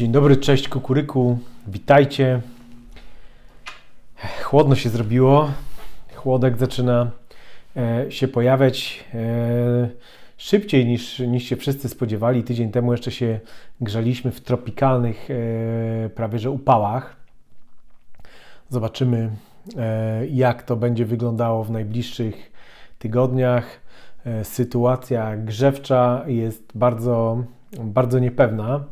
Dzień dobry, cześć kukuryku, witajcie. Chłodno się zrobiło. Chłodek zaczyna e, się pojawiać e, szybciej niż, niż się wszyscy spodziewali. Tydzień temu jeszcze się grzaliśmy w tropikalnych e, prawie że upałach. Zobaczymy, jak to będzie wyglądało w najbliższych tygodniach. Sytuacja grzewcza jest bardzo, bardzo niepewna.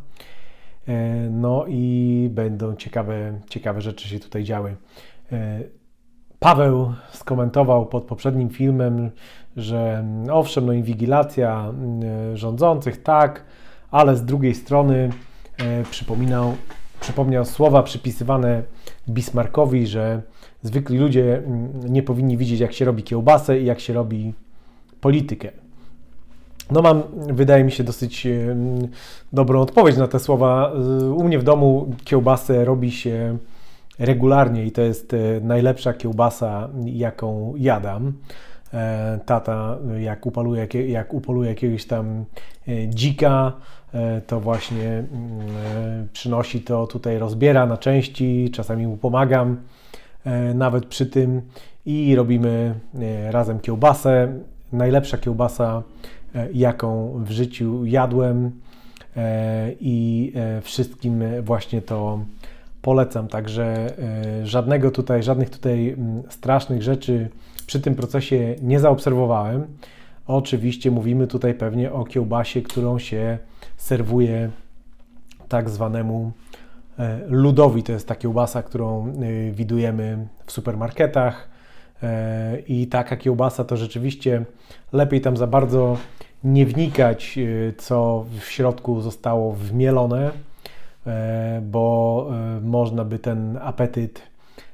E, No i będą ciekawe, ciekawe rzeczy się tutaj działy. E, Paweł skomentował pod poprzednim filmem, że owszem, no inwigilacja mm, rządzących, tak, ale z drugiej strony e, przypominał, przypomniał słowa przypisywane Bismarckowi, że zwykli ludzie mm, nie powinni widzieć, jak się robi kiełbasę i jak się robi politykę. No mam, wydaje mi się, dosyć dobrą odpowiedź na te słowa. U mnie w domu kiełbasę robi się regularnie i to jest e, najlepsza kiełbasa, jaką jadam. E, Tata, jak upoluje, jak upoluje jakiegoś tam e, dzika, to właśnie mm, przynosi to tutaj, rozbiera na części, czasami mu pomagam nawet przy tym i robimy razem kiełbasę. Najlepsza kiełbasa, jaką w życiu jadłem e, i e, wszystkim właśnie to polecam. Także e, żadnego tutaj, żadnych tutaj strasznych rzeczy przy tym procesie nie zaobserwowałem. Oczywiście mówimy tutaj pewnie o kiełbasie, którą się serwuje tak zwanemu e, ludowi. To jest ta kiełbasa, którą widujemy w supermarketach. E, I taka kiełbasa to rzeczywiście lepiej tam za bardzo nie wnikać, y, co w środku zostało wmielone, e, bo e, można by ten apetyt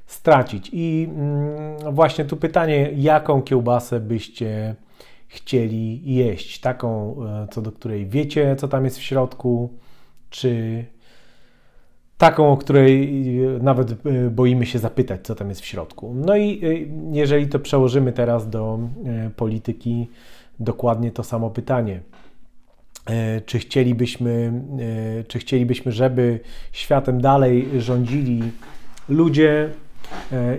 stracić. I mm, właśnie tu pytanie, jaką kiełbasę byście chcieli jeść? Taką, e, co do której wiecie, co tam jest w środku, czy taką, o której e, nawet e, boimy się zapytać, co tam jest w środku. No i e, jeżeli to przełożymy teraz do polityki, dokładnie to samo pytanie. Czy chcielibyśmy, czy chcielibyśmy, żeby światem dalej rządzili ludzie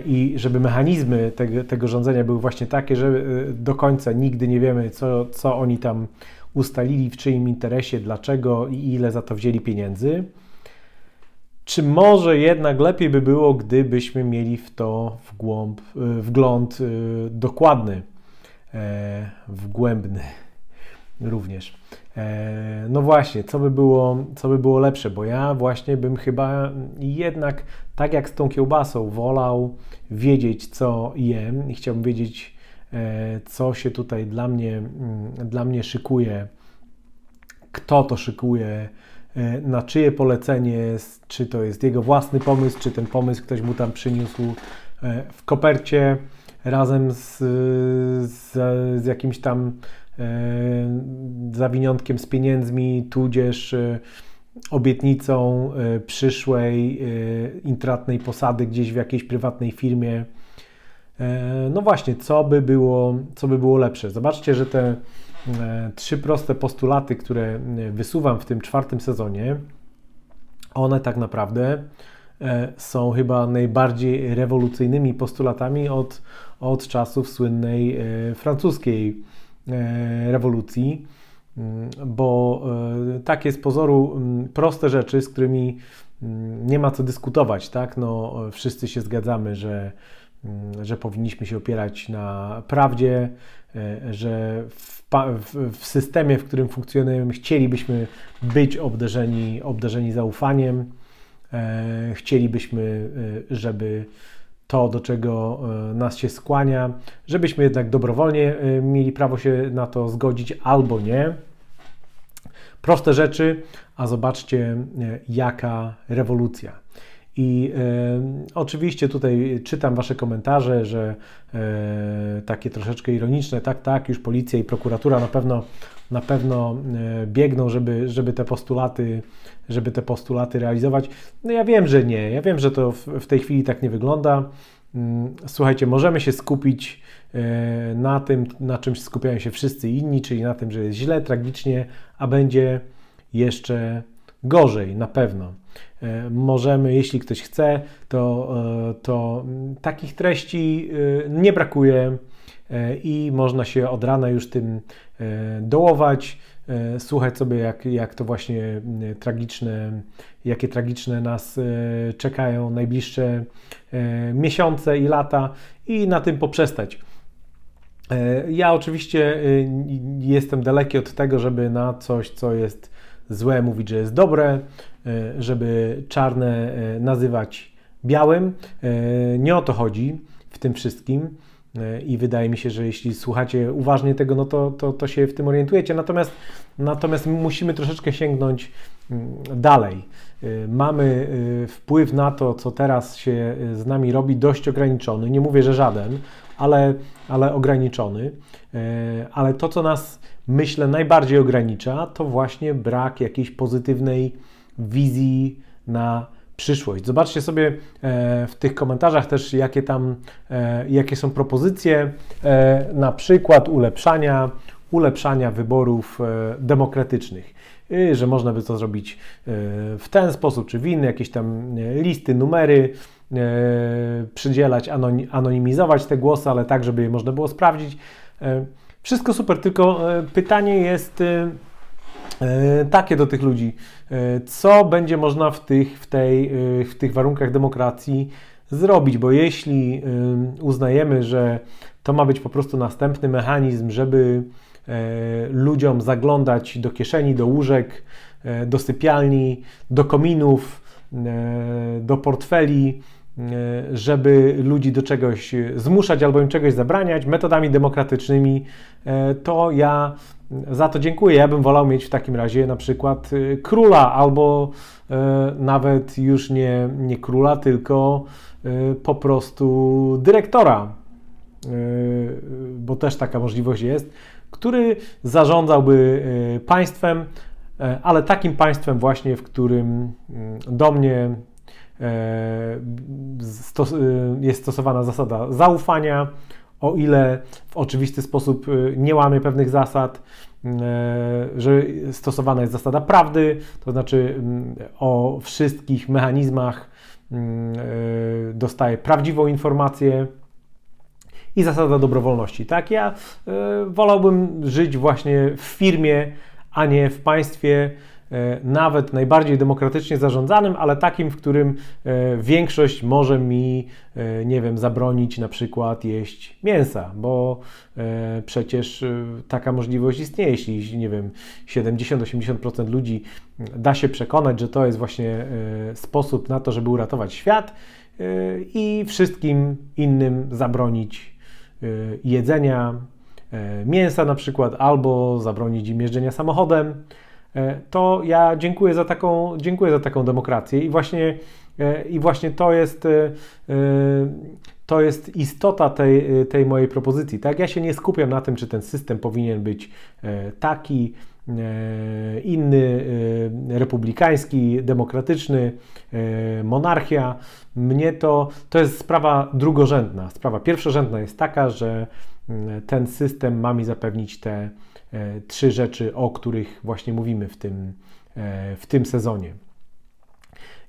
i żeby mechanizmy tego, tego rządzenia były właśnie takie, że do końca nigdy nie wiemy, co, co oni tam ustalili, w czyim interesie, dlaczego i ile za to wzięli pieniędzy. Czy może jednak lepiej by było, gdybyśmy mieli w to w głąb, y, wgląd y, dokładny, e, wgłębny również. E, No właśnie, co by, było, co by było lepsze, bo ja właśnie bym chyba jednak, tak jak z tą kiełbasą, wolał wiedzieć, co jem i chciałbym wiedzieć, e, co się tutaj dla mnie, mm, dla mnie szykuje, kto to szykuje, na czyje polecenie czy to jest jego własny pomysł, czy ten pomysł ktoś mu tam przyniósł e, w kopercie razem z, z, z jakimś tam e, zawiniątkiem z pieniędzmi, tudzież e, obietnicą e, przyszłej e, intratnej posady gdzieś w jakiejś prywatnej firmie. E, No właśnie, co by było, co by było lepsze? Zobaczcie, że te e, trzy proste postulaty, które e, wysuwam w tym czwartym sezonie, one tak naprawdę e, są chyba najbardziej rewolucyjnymi postulatami od, od czasów słynnej e, francuskiej rewolucji, Mm, bo takie z pozoru mm, proste rzeczy, z którymi mm, nie ma co dyskutować, tak? No, wszyscy się zgadzamy, że, że powinniśmy się opierać na prawdzie, e, że w, w, systemie, w którym funkcjonujemy, chcielibyśmy być obdarzeni, obdarzeni zaufaniem, e, chcielibyśmy, e, żeby to, do czego nas się skłania, żebyśmy jednak dobrowolnie mieli prawo się na to zgodzić albo nie. Proste rzeczy, a zobaczcie, jaka rewolucja. I e, oczywiście tutaj czytam Wasze komentarze, że e, takie troszeczkę ironiczne, tak, tak, już policja i prokuratura na pewno, na pewno e, biegną, żeby, żeby te postulaty, żeby te postulaty realizować. No ja wiem, że nie, ja wiem, że to w, w tej chwili tak nie wygląda. Mm, Słuchajcie, możemy się skupić e, na tym, na czym skupiają się wszyscy inni, czyli na tym, że jest źle, tragicznie, a będzie jeszcze gorzej, na pewno. Możemy, jeśli ktoś chce, to, to takich treści nie brakuje i można się od rana już tym dołować, słuchać sobie, jak, jak to właśnie tragiczne, jakie tragiczne nas czekają najbliższe miesiące i lata i na tym poprzestać. E, ja oczywiście jestem daleki od tego, żeby na coś, co jest złe, mówić, że jest dobre, e, żeby czarne e, nazywać białym. Nie o to chodzi w tym wszystkim. I wydaje mi się, że jeśli słuchacie uważnie tego, no to, to, to się w tym orientujecie. Natomiast, natomiast musimy troszeczkę sięgnąć mm, dalej. Mamy wpływ na to, co teraz się z nami robi, dość ograniczony. Nie mówię, że żaden, ale, ale ograniczony. E, ale to, co nas myślę najbardziej ogranicza, to właśnie brak jakiejś pozytywnej wizji na przyszłość. Zobaczcie sobie e, w tych komentarzach też, jakie tam, e, jakie są propozycje, na przykład ulepszania, ulepszania wyborów demokratycznych. Że można by to zrobić w ten sposób czy w inny, jakieś tam listy, numery, przydzielać, anonimizować te głosy, ale tak, żeby je można było sprawdzić. E, wszystko super, tylko e, pytanie jest takie do tych ludzi. Co będzie można w tych, w tej, w tych warunkach demokracji zrobić? Bo jeśli uznajemy, że to ma być po prostu następny mechanizm, żeby ludziom zaglądać do kieszeni, do łóżek, do sypialni, do kominów, do portfeli, E, żeby ludzi do czegoś zmuszać albo im czegoś zabraniać metodami demokratycznymi, e, to ja za to dziękuję. Ja bym wolał mieć w takim razie na przykład e, króla albo nawet już nie, nie króla, tylko po prostu dyrektora, bo też taka możliwość jest, który zarządzałby państwem, ale takim państwem właśnie, w którym mm, do mnie E, e, jest stosowana zasada zaufania, o ile w oczywisty sposób e, nie łamie pewnych zasad, że stosowana jest zasada prawdy, to znaczy o wszystkich mechanizmach dostaje prawdziwą informację i zasada dobrowolności. Tak, ja wolałbym żyć właśnie w firmie, a nie w państwie, nawet najbardziej demokratycznie zarządzanym, ale takim, w którym e, większość może mi, e, nie wiem, zabronić na przykład jeść mięsa, bo przecież taka możliwość istnieje, jeśli, nie wiem, 70-80% ludzi da się przekonać, że to jest właśnie sposób na to, żeby uratować świat i wszystkim innym zabronić jedzenia mięsa na przykład, albo zabronić im jeżdżenia samochodem, E, to ja dziękuję za taką, dziękuję za taką demokrację i właśnie, e, i właśnie to jest e, to jest istota tej, tej mojej propozycji. Tak? Ja się nie skupiam na tym, czy ten system powinien być taki, inny, republikański, demokratyczny, monarchia. Mnie to, to jest sprawa drugorzędna. Sprawa pierwszorzędna jest taka, że ten system ma mi zapewnić te E, trzy rzeczy, o których właśnie mówimy w tym, e, w tym sezonie.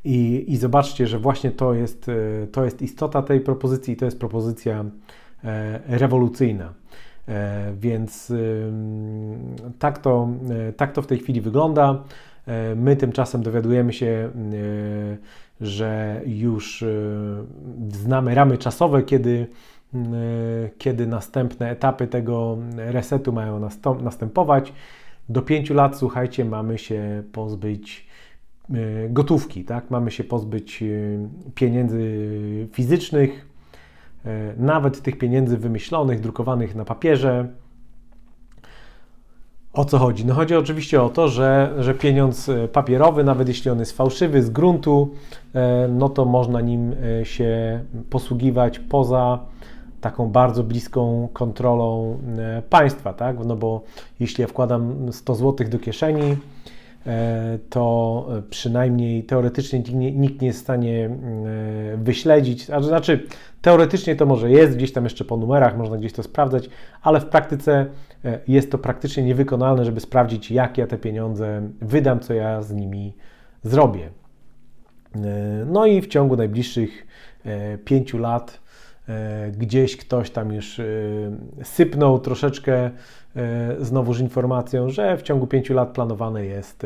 I, I zobaczcie, że właśnie to jest, e, to jest istota tej propozycji, to jest propozycja rewolucyjna. Więc tak to, tak to w tej chwili wygląda. My tymczasem dowiadujemy się, że już znamy ramy czasowe, kiedy kiedy następne etapy tego resetu mają następować. Do pięciu lat, słuchajcie, mamy się pozbyć y, gotówki, tak? Mamy się pozbyć y, pieniędzy fizycznych, nawet tych pieniędzy wymyślonych, drukowanych na papierze. O co chodzi? No chodzi oczywiście o to, że, że pieniądz papierowy, nawet jeśli on jest fałszywy z gruntu, no to można nim się posługiwać poza taką bardzo bliską kontrolą e, państwa, tak? No bo jeśli ja wkładam 100 zł do kieszeni, e, to przynajmniej teoretycznie nikt nie jest w stanie e, wyśledzić, a znaczy teoretycznie to może jest gdzieś tam jeszcze po numerach, można gdzieś to sprawdzać, ale w praktyce jest to praktycznie niewykonalne, żeby sprawdzić, jak ja te pieniądze wydam, co ja z nimi zrobię. No i w ciągu najbliższych pięciu lat gdzieś ktoś tam już sypnął troszeczkę znowuż informacją, że w ciągu pięciu lat planowane jest,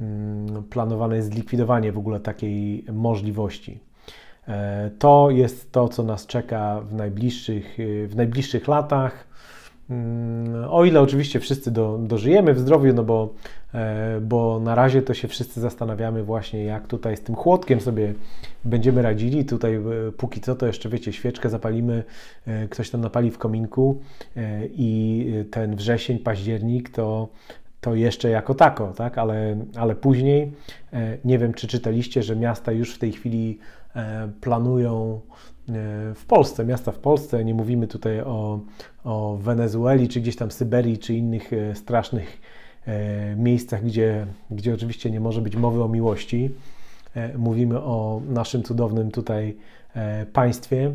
mm, planowane jest zlikwidowanie w ogóle takiej możliwości. E, to jest to, co nas czeka w najbliższych, e, w najbliższych latach. Mm, o ile oczywiście wszyscy do, dożyjemy w zdrowiu, no bo, e, bo na razie to się wszyscy zastanawiamy właśnie, jak tutaj z tym chłodkiem sobie będziemy radzili. Tutaj póki co to jeszcze, wiecie, świeczkę zapalimy, ktoś tam napali w kominku i ten wrzesień, październik to, to jeszcze jako tako, tak? ale, ale później nie wiem, czy czytaliście, że miasta już w tej chwili E, planują e, w Polsce, miasta w Polsce, nie mówimy tutaj o, o Wenezueli, czy gdzieś tam Syberii, czy innych e, strasznych miejscach, gdzie, gdzie oczywiście nie może być mowy o miłości. Mówimy o naszym cudownym tutaj państwie.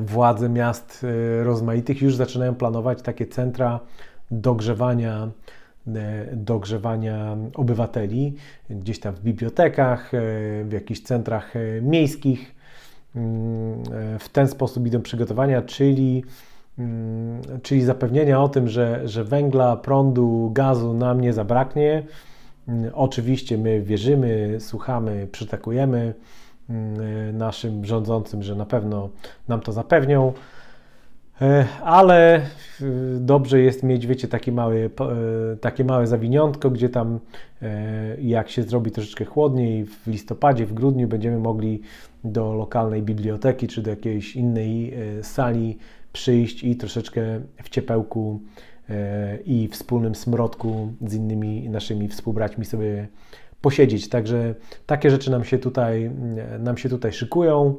Władze miast rozmaitych już zaczynają planować takie centra dogrzewania E, dogrzewania obywateli, gdzieś tam w bibliotekach, e, w jakichś centrach e, miejskich. Mm, w ten sposób idą przygotowania, czyli, mm, czyli zapewnienia o tym, że, że węgla, prądu, gazu nam nie zabraknie. Mm, oczywiście my wierzymy, słuchamy, przytakujemy naszym rządzącym, że na pewno nam to zapewnią. E, ale e, dobrze jest mieć, wiecie, takie małe, e, takie małe zawiniątko, gdzie tam jak się zrobi troszeczkę chłodniej, w listopadzie, w grudniu będziemy mogli do lokalnej biblioteki czy do jakiejś innej sali przyjść i troszeczkę w ciepełku i wspólnym smrodku z innymi naszymi współbraćmi sobie posiedzieć. Także takie rzeczy nam się tutaj, nam się tutaj szykują.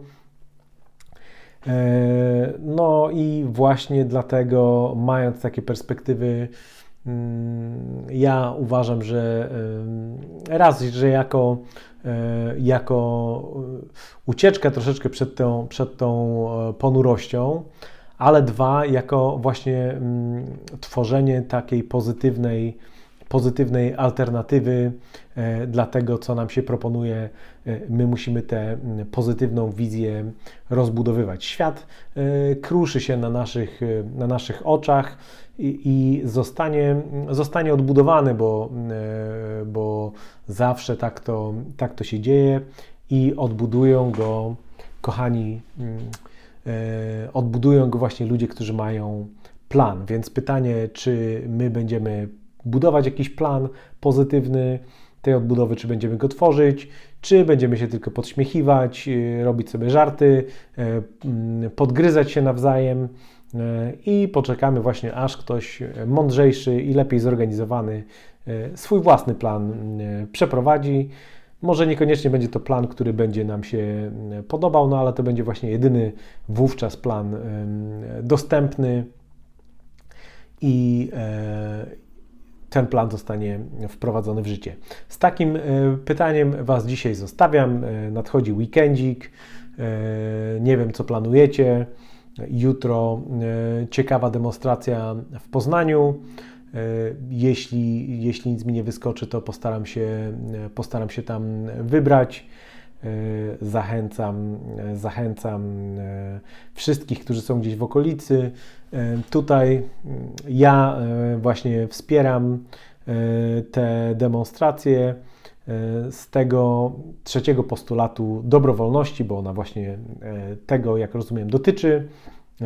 E, no i właśnie dlatego, mając takie perspektywy, mm, ja uważam, że raz, że jako, e, jako ucieczka troszeczkę przed tą, przed tą e, ponurością, ale dwa, jako właśnie mm, tworzenie takiej pozytywnej, pozytywnej alternatywy e, dla tego, co nam się proponuje. E, my musimy tę pozytywną wizję rozbudowywać. Świat e, kruszy się na naszych, na naszych oczach i, i zostanie, zostanie odbudowany, bo, bo zawsze tak to, tak to się dzieje i odbudują go, kochani, odbudują go właśnie ludzie, którzy mają plan. Więc pytanie, czy my będziemy budować jakiś plan pozytywny tej odbudowy, czy będziemy go tworzyć, czy będziemy się tylko podśmiechiwać, y, robić sobie żarty, y, mm, podgryzać się nawzajem y, i poczekamy właśnie, aż ktoś mądrzejszy i lepiej zorganizowany swój własny plan przeprowadzi. Może niekoniecznie będzie to plan, który będzie nam się podobał, no ale to będzie właśnie jedyny wówczas plan dostępny i, e, ten plan zostanie wprowadzony w życie. Z takim e, pytaniem Was dzisiaj zostawiam. E, nadchodzi weekendzik. E, nie wiem, co planujecie. Jutro ciekawa demonstracja w Poznaniu. Jeśli, jeśli nic mi nie wyskoczy, to postaram się, postaram się tam wybrać. Zachęcam, zachęcam wszystkich, którzy są gdzieś w okolicy, E, tutaj mm, ja e, właśnie wspieram e, te demonstracje z tego trzeciego postulatu dobrowolności, bo ona właśnie tego, jak rozumiem, dotyczy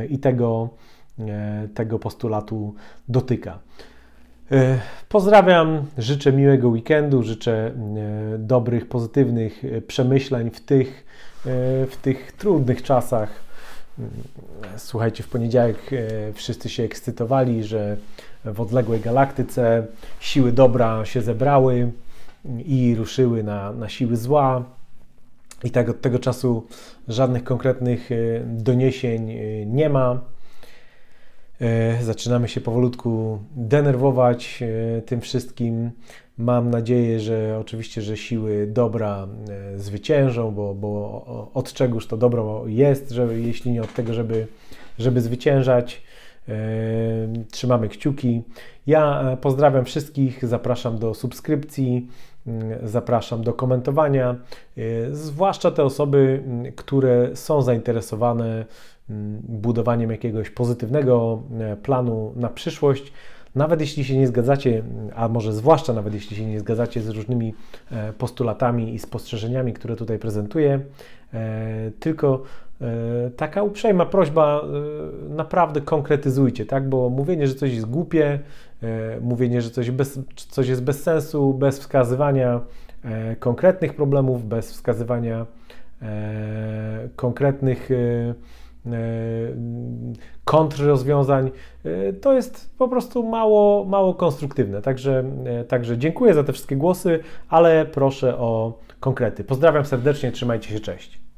i tego, tego postulatu dotyka. Pozdrawiam, życzę miłego weekendu, życzę dobrych, pozytywnych przemyśleń w tych, w tych trudnych czasach Słuchajcie, w poniedziałek e, wszyscy się ekscytowali, że w odległej galaktyce siły dobra się zebrały i ruszyły na, na siły zła. I tak od tego czasu żadnych konkretnych e, doniesień e, nie ma. Zaczynamy się powolutku denerwować tym wszystkim. Mam nadzieję, że oczywiście, że siły dobra e, zwyciężą, bo, bo od czegoż to dobro jest, że, jeśli nie od tego, żeby, żeby zwyciężać. E, trzymamy kciuki. Ja e, pozdrawiam wszystkich, zapraszam do subskrypcji zapraszam do komentowania, zwłaszcza te osoby, które są zainteresowane budowaniem jakiegoś pozytywnego e, planu na przyszłość. Nawet jeśli się nie zgadzacie, a może zwłaszcza nawet jeśli się nie zgadzacie z różnymi e, postulatami i spostrzeżeniami, które tutaj prezentuję, e, tylko taka uprzejma prośba, naprawdę konkretyzujcie, tak? Bo mówienie, że coś jest głupie, mówienie, że coś, bez, coś jest bez sensu, bez wskazywania konkretnych problemów, bez wskazywania konkretnych kontrrozwiązań, to jest po prostu mało, mało konstruktywne. Także, także dziękuję za te wszystkie głosy, ale proszę o konkrety. Pozdrawiam serdecznie, trzymajcie się, cześć.